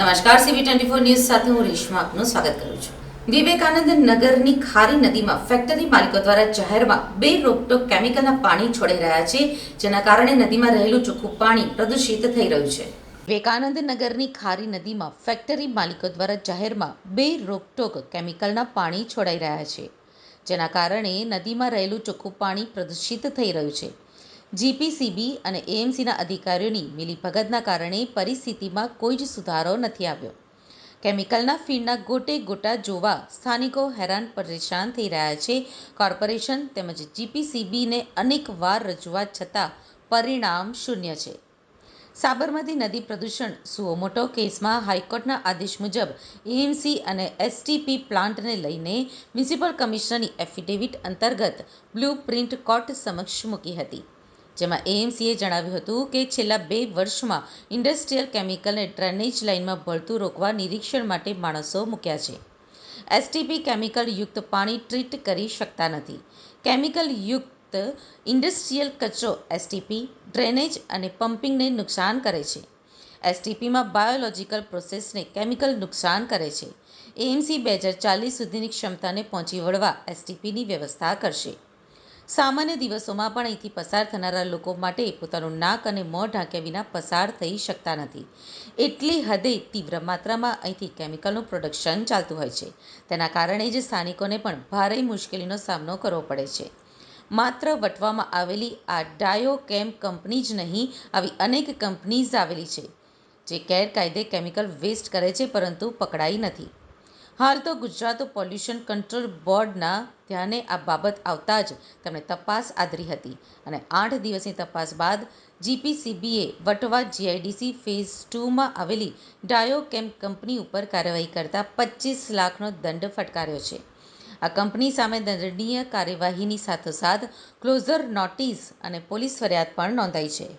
નમસ્કાર સીવી twenty four news સાથે હું રેશમા આપનું સ્વાગત કરું છું. વિવેકાનંદ નગરની ખારી નદીમાં ફેક્ટરી માલિકો દ્વારા જાહેરમાં બે રોકટોક કેમિકલના પાણી છોડાઈ રહ્યા છે, જેના કારણે નદીમાં રહેલું ચોખ્ખું પાણી પ્રદૂષિત થઈ રહ્યું છે. વિવેકાનંદ નગરની ખારી નદીમાં ફેક્ટરી માલિકો દ્વારા જાહેરમાં બે રોકટોક કેમિકલના પાણી છોડાઈ રહ્યા છે, જેના કારણે નદીમાં રહેલું ચોખ્ખું પાણી પ્રદૂષિત થઈ રહ્યું છે. જીપીસીબી અને એએમસીના અધિકારીઓની મિલીભગતના કારણે પરિસ્થિતિમાં કોઈ જ સુધારો નથી આવ્યો. કેમિકલના ફીણના ગોટે ગોટા જોવા સ્થાનિકો હેરાન પરેશાન થઈ રહ્યા છે. કોર્પોરેશન તેમજ જીપીસીબીને અનેકવાર રજૂઆત છતાં પરિણામ શૂન્ય છે. સાબરમતી નદી પ્રદૂષણ સુઓ મોટો કેસમાં હાઈકોર્ટના આદેશ મુજબ એએમસી અને એસટીપી પ્લાન્ટને લઈને મ્યુનિસિપલ કમિશનરની એફિડેવિટ અંતર્ગત બ્લુ પ્રિન્ટ કોર્ટ સમક્ષ મૂકી હતી. જેમાં એએમસીએ જણાવ્યું હતું કે છેલ્લા બે વર્ષમાં ઇન્ડસ્ટ્રીયલ કેમિકલને ડ્રેનેજ લાઇનમાં ભળતું રોકવા નિરીક્ષણ માટે માણસો મૂક્યા છે. એસટીપી કેમિકલ યુક્ત પાણી ટ્રીટ કરી શકતા નથી. કેમિકલ યુક્ત ઇન્ડસ્ટ્રીયલ કચરો એસટીપી ડ્રેનેજ અને પમ્પિંગને નુકસાન કરે છે. એસટીપીમાં બાયોલોજિકલ પ્રોસેસને કેમિકલ નુકસાન કરે છે. એએમસી બે હજાર ચાલીસ સુધીની ક્ષમતાને પહોંચી વળવા એસટીપીની વ્યવસ્થા કરશે. સામાન્ય દિવસોમાં પણ અહીંથી પસાર થનારા લોકો માટે પોતાનું નાક અને મોં ઢાંક્યા વિના પસાર થઈ શકતા નથી. એટલી હદે તીવ્ર માત્રામાં અહીંથી કેમિકલનું પ્રોડક્શન ચાલતું હોય છે. તેના કારણે જ સ્થાનિકોને પણ ભારે મુશ્કેલીનો સામનો કરવો પડે છે. માત્ર વટવામાં આવેલી આ ડાયોકેમ કંપની જ નહીં, આવી અનેક કંપનીઝ આવેલી છે, જે ગેરકાયદે કેમિકલ વેસ્ટ કરે છે પરંતુ પકડાઈ નથી. હાલ તો ગુજરાત પોલ્યુશન કંટ્રોલ બોર્ડના ધ્યાને આ બાબત આવતા જ તેમણે તપાસ આદરી હતી અને આઠ દિવસની તપાસ બાદ જીપીસીબીએ વટવા જીઆઈડીસી ફેઝ ટુમાં આવેલી ડાયોકેમ કંપની ઉપર કાર્યવાહી કરતા પચીસ લાખનો દંડ ફટકાર્યો છે. આ કંપની સામે દંડનીય કાર્યવાહીની સાથોસાથ ક્લોઝર નોટિસ અને પોલીસ ફરિયાદ પણ નોંધાઈ છે.